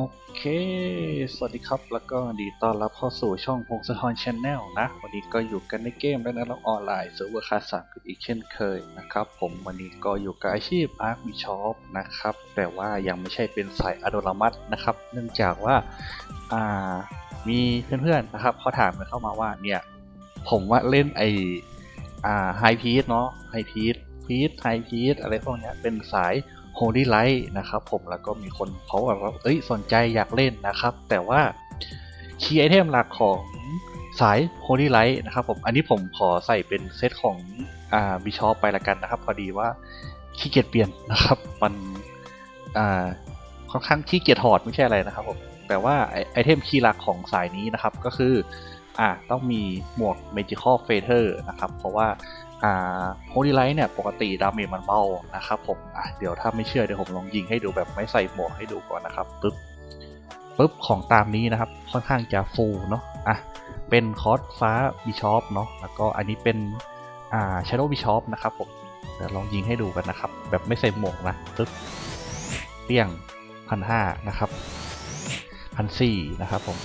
โอเค สวัสดีครับ แล้วก็ดีต้อนรับเข้าสู่ช่องพงศธรชาแนลนะ วันนี้ก็อยู่กันในเกมและในโลกออนไลน์เซิร์ฟเวอร์คาสามกันอีกเช่นเคยนะครับ ผมวันนี้ก็อยู่กับอาชีพอาร์คบิชอปนะครับ แต่ว่ายังไม่ใช่เป็นสายอโดรามัตนะครับ เนื่องจากว่า อ่า มีเพื่อนๆนะครับเขาถามกันเข้ามาว่าเนี่ย ผมว่าเล่นไออ่าไฮพีทเนาะไฮพีทพีทไฮพีทอะไรพวกเนี้ยเป็นสาย Holy Light นะครับผมแล้วก็มีคนเขาแบบว่าเอ้ยสนใจอยากเล่นนะครับ แต่ว่าคีย์ไอเทมหลักของสาย Holy Light นะครับผมอันนี้ผมขอใส่เป็นเซตของอ่าบิชอปไปละกันนะครับ พอดีว่าขี้เกียจเปลี่ยนนะครับ มันอ่าค่อนข้างขี้เกียจถอดไม่ใช่อะไรนะครับผมแต่ว่าไอไอเทมคีย์หลักของสายนี้นะครับก็คืออ่าต้องมีหมวก Magical Feather นะครับ เพราะว่า อ่า Holy Light เนี่ยปกติดาเมจมันเบานะครับผมอะเดี๋ยวถ้าไม่เชื่อเดี๋ยวผมลองยิงให้ดูแบบไม่ใส่หมวกให้ดูก่อนนะครับปึ๊บปึ๊บของตามนี้นะครับค่อนข้างจะฟูเนาะอะเป็นคอร์สฟ้าบิชอปเนาะแล้วก็อันนี้เป็นอ่า Shadow Bishop นะครับผมเดี๋ยวลองยิงให้ดูกันนะครับ แบบไม่ใส่หมวกนะปึ๊บเปี้ยงพันห้านะครับพันสี่นะครับผม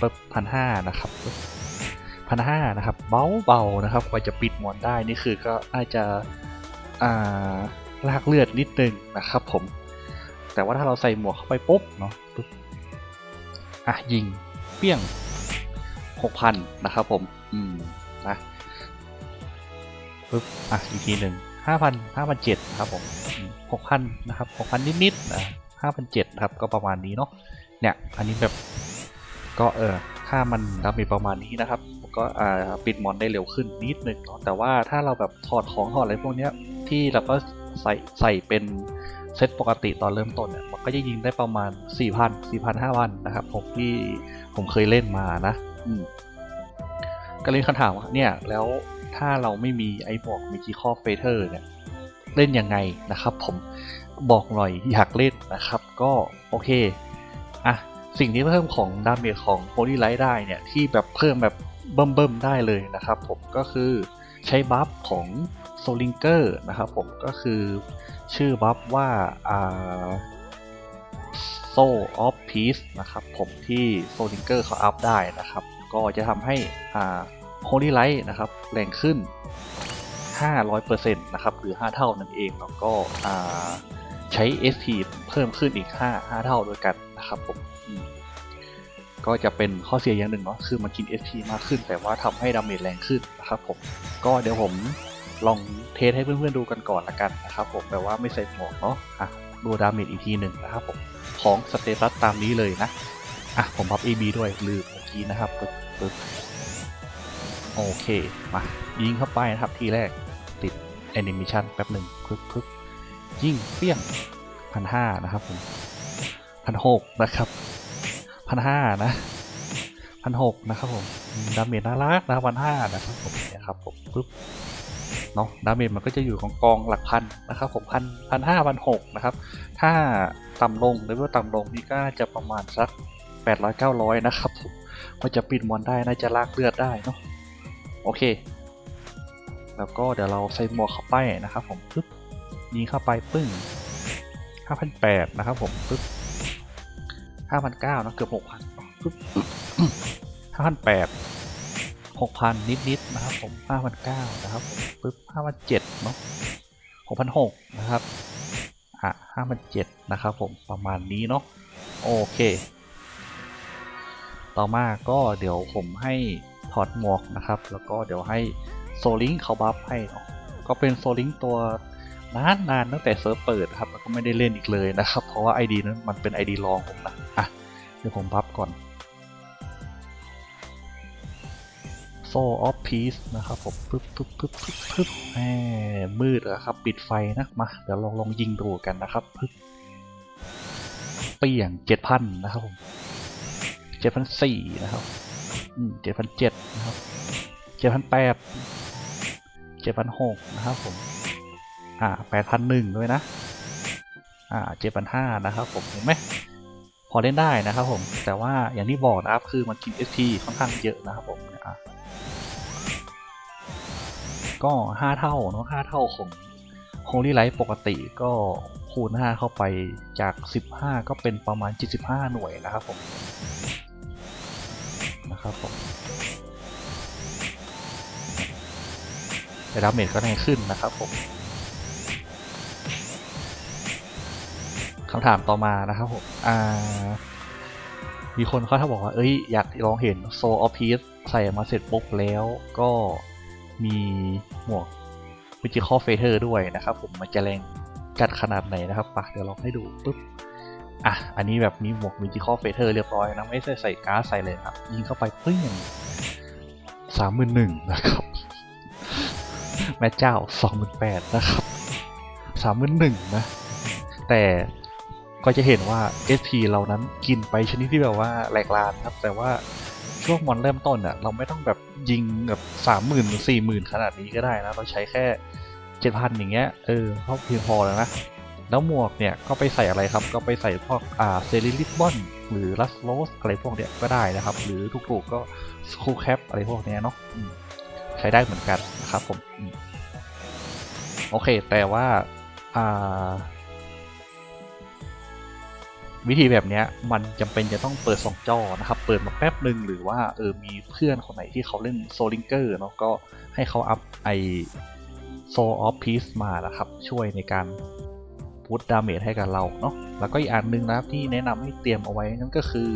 ปึ๊บพันห้านะครับปึ๊บ พันห้านะครับเบาๆนะครับกว่าจะปิดหมอนได้นี่คือก็น่าจะาลากเลือดนิดนึงนะครับผม แต่ว่าถ้าเราใส่หมวกเข้าไปปุ๊บเนาะปึ๊บอะยิงเปี้ยงหกพันนะครับผม อืมนะปึ๊บอะอีกทีหนึ่งห้าพันห้าพันเจ็ดครับผมหกพันนะครับหกพันนิดๆนะห้าพันเจ็ดครับก็ประมาณนี้เนาะเนี่ย อันนี้แบบก็เออถ้ามันดาเมจประมาณนี้นะครับ ก็ปิดมอนได้เร็วขึ้นนิดนึงเนาะแต่ว่าถ้าเราแบบถอดของถอดอะไรพวกเนี้ยที่เราก็ใส่ใส่เป็นเซตปกติตอนเริ่มต้นเนี่ยมันก็จะยิงได้ประมาณ 4,000 4,000 5,000นะครับผมที่ผมเคยเล่นมานะก็เลยคำถามว่าเนี่ยแล้วถ้าเราไม่มีไอ้บอกมิจิคอเฟเธอร์เนี่ยเล่นยังไงนะครับ ผมบอกหน่อยอยากเล่นนะครับ ก็โอเคอะสิ่งที่เพิ่มของดาเมจของ Holy Light ได้เนี่ยที่แบบเพิ่มแบบ เบิ่มๆได้เลยนะครับผมก็คือใช้บัฟของ s o l i n g e r นะครับผมก็คือชื่อบัฟว่าอ่า Soul of Peace นะครับผมที่ s o l i n g e r เขาอัพได้นะครับ ก็จะทำให้อ่า Holy Light นะครับแรงขึ้น 500%นะครับหรือ 5 เท่านั่นเองแล้วก็ใช้ SP เพิ่มขึ้นอีก 5 5 เท่าด้วยกันนะครับผม ก็จะเป็นข้อเสียอย่างหนึ่งเนาะคือมันกิน SP มากขึ้น แต่ว่าทำให้ดาเมจแรงขึ้นนะครับผมก็เดี๋ยวผมลองเทสให้เพื่อนๆดูกันก่อนละกันนะครับผมแปลว่าไม่ใส่หมวกเนาะอะดูดาเมจอีกทีหนึ่งนะครับผมของสเตตัสตามนี้เลยนะอะผมพับ AB ด้วยลืมเมื่อกี้นะครับปึ๊บปึ๊บโอเคมายิงเข้าไปนะครับทีแรกติดแอนิเมชันแป๊บหนึ่งปึ๊บปึ๊บยิงเปี้ยงพันห้านะครับผมพันหกนะครับ พันห้านะพันหกนะครับผมดาเมจน่ารักนะพันห้านะครับผมเนี่ยครับผมปึ๊บเนาะดาเมจมันก็จะอยู่ของกองหลักพันนะครับผมพันพันห้าพันหกนะครับ ถ้าต่ำลงหรือว่าต่ำลงนี่ก็จะประมาณสักแปดร้อยเก้าร้อยนะครับผมก็จะปิดมอนได้น่าจะลากเลือดได้เนาะโอเค แล้วก็เดี๋ยวเราใส่หมวกเข้าไปนะครับผมปึ๊บยิงเข้าไปปึ้ง5,800นะครับผมปึ๊บ 5,900นะเกือบ6,000ปึ๊บ5,800 6,000นิดๆนะครับผม5,900นะครับผมปึ๊บ5,700เนาะ6,600นะครับอะ5,700นะครับผมประมาณนี้เนาะโอเค ต่อมาก็เดี๋ยวผมให้ถอดหมวกนะครับ แล้วก็เดี๋ยวให้โซลิงเขาบัฟให้เนาะก็เป็นโซลิงตัว นานนานๆตั้งแต่เซิร์ฟเปิดครับแล้วก็ไม่ได้เล่นอีกเลยนะครับ เพราะว่า ID นั้นมันเป็น ID รองผมนะอะเดี๋ยวผมพับก่อน Soul of Peace นะครับผมปึ๊บปึ๊บปึ๊บปึ๊บปึ๊บแหมมืดอะครับ ปิดไฟนะมาเดี๋ยวลองลองยิงดูกันนะครับปึ๊บเปลี่ยงเจ็ดพันนะครับผมเจ็ดพันสี่นะครับอืมเจ็ดพันเจ็ดนะครับเจ็ดพันแปดเจ็ดพันหกนะครับผม อ่าแปดพันหนึ่งด้วยนะ อ่าเจ็ดพันห้านะครับผมเห็นไหมพอเล่นได้นะครับผม แต่ว่าอย่างที่บอกนะครับคือมันกิน SP ค่อนข้างเยอะนะครับผมอะก็ห้าเท่าเนาะห้าเท่าของ Holy Light ปกติก็คูณ 5 เข้าไปจาก 15 ก็เป็นประมาณ 75 หน่วยนะครับผมนะครับผมแต่ดาเมจก็แรงขึ้นนะครับผม คำถามต่อมานะครับผมอ่ามีคนเขาถ้าบอกว่า เอ้ย อยากลองเห็นโซออฟพีซใส่มาเสร็จปุ๊บแล้วก็มีหมวกวิจิคอเฟเธอร์ด้วยนะครับผมมันจะแรงจัดขนาดไหนนะครับปะเดี๋ยวลองให้ดูปุ๊บอะ อันนี้แบบมีหมวกวิจิคอเฟเธอร์เรียบร้อยนะ ไม่ใช่ใส่การ์ดใส่เลยครับ ยิงเข้าไปปึ้งสามหมื่นหนึ่งนะครับ แม่เจ้าสองหมื่นแปดนะครับสามหมื่นหนึ่งนะ แต่ ก็จะเห็นว่า SP เรานั้นกินไปชนิดที่แบบว่าแหลกลานครับ แต่ว่าช่วงมอนเริ่มต้นอะเราไม่ต้องแบบยิงแบบสามหมื่นสี่หมื่นขนาดนี้ก็ได้นะ เราใช้แค่เจ็ดพันอย่างเงี้ยเออเขาเพียงพอแล้วนะแล้วหมวกเนี่ยก็ไปใส่อะไรครับ ก็ไปใส่พวกอ่าเซริลิบอนหรือลัสโลสอะไรพวกเนี้ยก็ได้นะครับ หรือถูกๆก็สคูแคปอะไรพวกเนี้ยเนาะใช้ได้เหมือนกันนะครับผมอมโอเค แต่ว่าอ่า วิธีแบบนี้มันจำเป็นจะต้องเปิดสองจอนะครับ เปิดมาแป๊บหนึ่งหรือว่าเออมีเพื่อนคนไหนที่เขาเล่นโซลิงเกอร์เนาะก็ให้เขาอัพไอโซออฟพีซมานะครับ ช่วยในการพุทดาเมจให้กับเราเนาะแล้วก็อีกอันหนึงนะครับที่แนะนำให้เตรียมเอาไว้นั่นก็คือ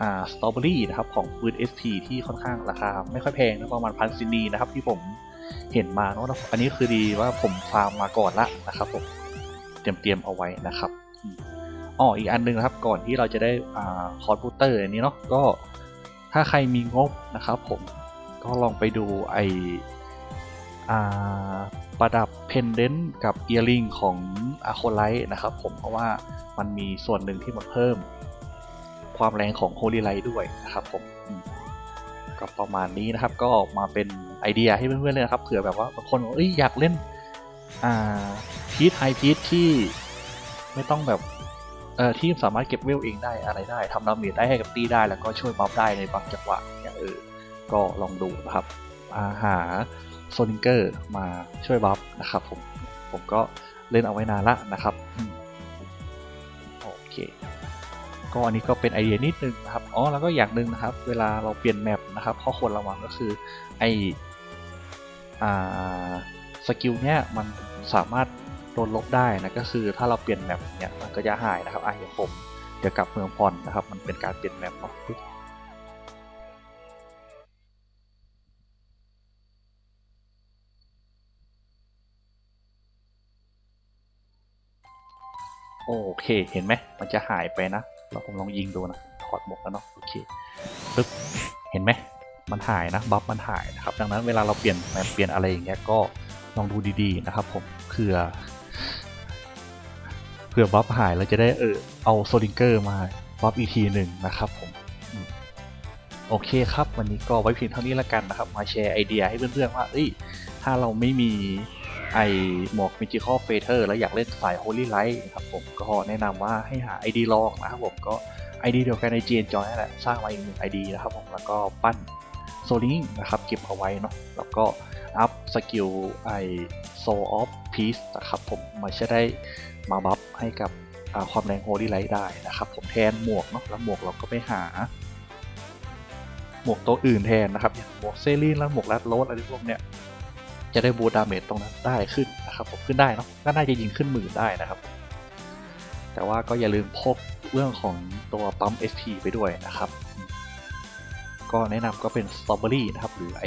อ่าสตรอเบอรี่นะครับของปืน SP ที่ค่อนข้างราคาไม่ค่อยแพงนะประมาณพันซินีนะครับที่ผมเห็นมาเนาะแล้วอันนี้คือดีว่าผมฟาร์มมาก่อนละนะครับผมเตรียมเตรียมเอาไว้นะครับ อ๋ออีกอันหนึงนะครับก่อนที่เราจะได้อ่าคอร์สบูเตอร์อันนี้เนาะก็ถ้าใครมีงบนะครับผมก็ลองไปดูไอประดับเพนเดนต์กับเอียริงของอาโคไลท์นะครับผมเพราะว่ามันมีส่วนหนึ่งที่มันเพิ่ม ความแรงของโฮลิไลท์ด้วยนะครับผมก็ประมาณนี้นะครับ ก็มาเป็นไอเดียให้เพื่อนๆเลยนะครับเผื่อแบบว่าบางคนออยอยากเล่นพีทไฮพีทที่ไม่ต้องแบบ เอ่อที่สามารถเก็บเวลเองได้อะไรได้ทำดาเมจได้ให้กับตีได้ แล้วก็ช่วยบัฟได้ในบางจังหวะเนี่ยเออก็ลองดูนะครับาหาโซนิงเกอร์มาช่วยบัฟนะครับผมผมก็เล่นเอาไว้นานละนะครับโอเคก็อันนี้ก็เป็นไอเดียนิดนึงนะครับอ๋อแล้วก็อย่างหนึ่งนะครับ เวลาเราเปลี่ยนแมปนะครับข้อควรระวังก็คือไออ่าสกิลเนี้ยมันสามารถ โดนลบได้นะก็คือถ้าเราเปลี่ยนแมปเนี้ยมันก็จะหายนะครับอะอย่างผมเดี๋ยวกลับเมืองพรนะครับ มันเป็นการเปลี่ยนแมปเนาะปึ๊บโอเค เห็นไหม มันจะหายไปนะ เราผมลองยิงดูนะ ถอดหมวกแล้วเนาะ โอเคปึ๊บ เห็นไหม มันหายนะ บัฟมันหายนะครับ ดังนั้นเวลาเราเปลี่ยนแมปเปลี่ยนอะไรอย่างเงี้ย ก็ลองดูดีๆนะครับผม เผื่อ ผื่อบัฟหายเราจะได้เออเอาโซลิงเกอร์มาบัฟอีกทีหนึ่งนะครับผมโอเคครับ วันนี้ก็ไว้เพียงเท่านี้ละกันนะครับ มาแชร์ไอเดียให้เพื่อนๆว่าเอ้ยถ้าเราไม่มีไอหมวก Magical f a t e r แล้วอยากเล่นสาย Holy Light ครับผมก็แนะนำว่าให้หา ID ลองนะครับผมก็ ID เดียวกันใน g n Joy นั่นแหละสร้างมาอีกหนึ่ง ID นะครับผมแล้วก็ปั้นโซลิงนะครับเก็บเอาไว้เนาะแล้วก็อัพสกิลไอ Soul of Peace นะครับผมมันจะได้ มาบัฟให้กับความแรง Holy Light ได้นะครับ ผมแทนหมวกเนาะแล้วหมวกเราก็ไปหา หมวกตัวอื่นแทนนะครับอย่างหมวกเซรีนแล้วหมวกลัดโรสอะไรพวกเนี้ยจะได้บูดาเมจตรงนั้นได้ขึ้นนะครับผมขึ้นได้เนาะก็น่าจะยิงขึ้นหมื่นได้นะครับ แต่ว่าก็อย่าลืมพกเรื่องของตัวปั๊ม SP ไปด้วยนะครับ ก็แนะนำก็เป็นสตรอเบอรี่นะครับ หรือไอ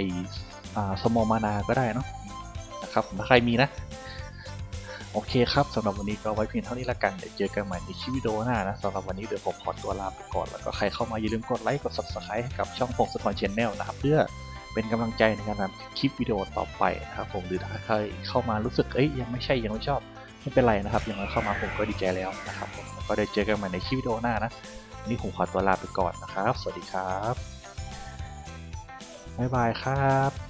สมอมานาก็ได้เนาะนะครับถ้าใครมีนะ โอเคครับสำหรับวันนี้ก็ไว้เพียงเท่านี้ละกัน เดี๋ยวเจอกันใหม่ในคลิปวิดีโอหน้านะสำหรับวันนี้เดี๋ยวผมขอตัวลาไปก่อน แล้วก็ใครเข้ามาอย่าลืมกดไลค์ กด subscribe ให้กับช่องพงศธรชแนลนะครับ เพื่อเป็นกำลังใจในการทำคลิปวิดีโอต่อไปนะครับผมหรือถ้าใครเข้ามารู้สึกเอ้ยยังไม่ใช่ยังไม่ชอบไม่เป็นไรนะครับยังไงเข้ามาผมก็ดีใจแล้วนะครับผมแล้วก็ได้เจอกันใหม่ในคลิปวิดีโอหน้านะวันนี้ผมขอตัวลาไปก่อนนะครับ สวัสดีครับบ๊ายบายครับ